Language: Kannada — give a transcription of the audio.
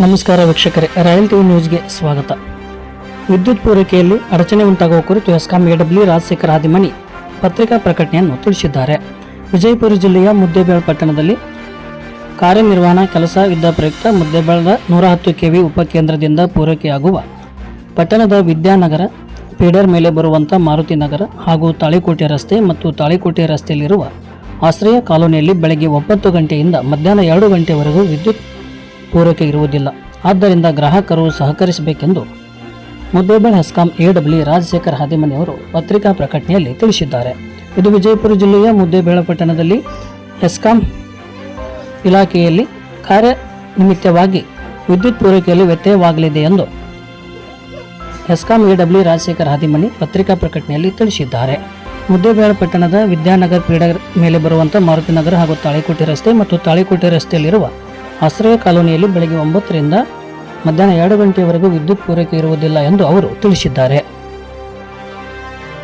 ನಮಸ್ಕಾರ ವೀಕ್ಷಕರೇ, ರಾಯಲ್ ಟಿವಿ ನ್ಯೂಸ್ಗೆ ಸ್ವಾಗತ. ವಿದ್ಯುತ್ ಪೂರೈಕೆಯಲ್ಲಿ ಅಡಚಣೆ ಉಂಟಾಗುವ ಕುರಿತು ಎಸ್ಕಾಂ ಎಡಬ್ಲ್ಯೂ ರಾಜಶೇಖರ್ ಆದಿಮನಿ ಪತ್ರಿಕಾ ಪ್ರಕಟಣೆಯನ್ನು ತಿಳಿಸಿದ್ದಾರೆ. ವಿಜಯಪುರ ಜಿಲ್ಲೆಯ ಮುದ್ದೇಬೇಳ ಪಟ್ಟಣದಲ್ಲಿ ಕಾರ್ಯನಿರ್ವಹಣಾ ಕೆಲಸ ಇದ್ದ ಪ್ರಯುಕ್ತ ಮುದ್ದೇಬೇಳದ ನೂರ ಹತ್ತು ಕೆವಿ ಉಪಕೇಂದ್ರದಿಂದ ಪೂರೈಕೆಯಾಗುವ ಪಟ್ಟಣದ ವಿದ್ಯಾನಗರ ಪೀಡರ್ ಮೇಲೆ ಬರುವಂಥ ಮಾರುತಿ ನಗರ ಹಾಗೂ ತಾಳಿಕೋಟೆ ರಸ್ತೆ ಮತ್ತು ತಾಳಿಕೋಟೆ ರಸ್ತೆಯಲ್ಲಿರುವ ಆಶ್ರಯ ಕಾಲೋನಿಯಲ್ಲಿ ಬೆಳಗ್ಗೆ ಒಂಬತ್ತು ಗಂಟೆಯಿಂದ ಮಧ್ಯಾಹ್ನ ಎರಡು ಗಂಟೆವರೆಗೂ ವಿದ್ಯುತ್ ಪೂರೈಕೆ ಇರುವುದಿಲ್ಲ. ಆದ್ದರಿಂದ ಗ್ರಾಹಕರು ಸಹಕರಿಸಬೇಕೆಂದು ಮುದ್ದೇಬೇಳ ಹೆಸ್ಕಾಂ ಎಡಬ್ಲ್ಯೂ ರಾಜಶೇಖರ್ ಹಾದಿಮನಿಯವರು ಪತ್ರಿಕಾ ಪ್ರಕಟಣೆಯಲ್ಲಿ ತಿಳಿಸಿದ್ದಾರೆ. ಇದು ವಿಜಯಪುರ ಜಿಲ್ಲೆಯ ಮುದ್ದೇಬೇಳ ಪಟ್ಟಣದಲ್ಲಿ ಹೆಸ್ಕಾಂ ಇಲಾಖೆಯಲ್ಲಿ ಕಾರ್ಯನಿಮಿತ್ತವಾಗಿ ವಿದ್ಯುತ್ ಪೂರೈಕೆಯಲ್ಲಿ ವ್ಯತ್ಯಯವಾಗಲಿದೆ ಎಂದು ಹೆಸ್ಕಾಂ ಎಡಬ್ಲ್ಯೂ ರಾಜಶೇಖರ್ ಹಾದಿಮನಿ ಪತ್ರಿಕಾ ಪ್ರಕಟಣೆಯಲ್ಲಿ ತಿಳಿಸಿದ್ದಾರೆ. ಮುದ್ದೇಬೇಳ ಪಟ್ಟಣದ ವಿದ್ಯಾನಗರ್ ಕ್ರೀಡೆ ಮೇಲೆ ಬರುವಂಥ ಮಾರುತಿ ನಗರ ಹಾಗೂ ತಾಳಿಕೋಟೆ ರಸ್ತೆ ಮತ್ತು ತಾಳಿಕೋಟೆ ರಸ್ತೆಯಲ್ಲಿರುವ ಆಶ್ರಯ ಕಾಲೋನಿಯಲ್ಲಿ ಬೆಳಗ್ಗೆ ಒಂಬತ್ತರಿಂದ ಮಧ್ಯಾಹ್ನ ಎರಡು ಗಂಟೆಯವರೆಗೂ ವಿದ್ಯುತ್ ಪೂರೈಕೆ ಇರುವುದಿಲ್ಲ ಎಂದು ಅವರು ತಿಳಿಸಿದ್ದಾರೆ.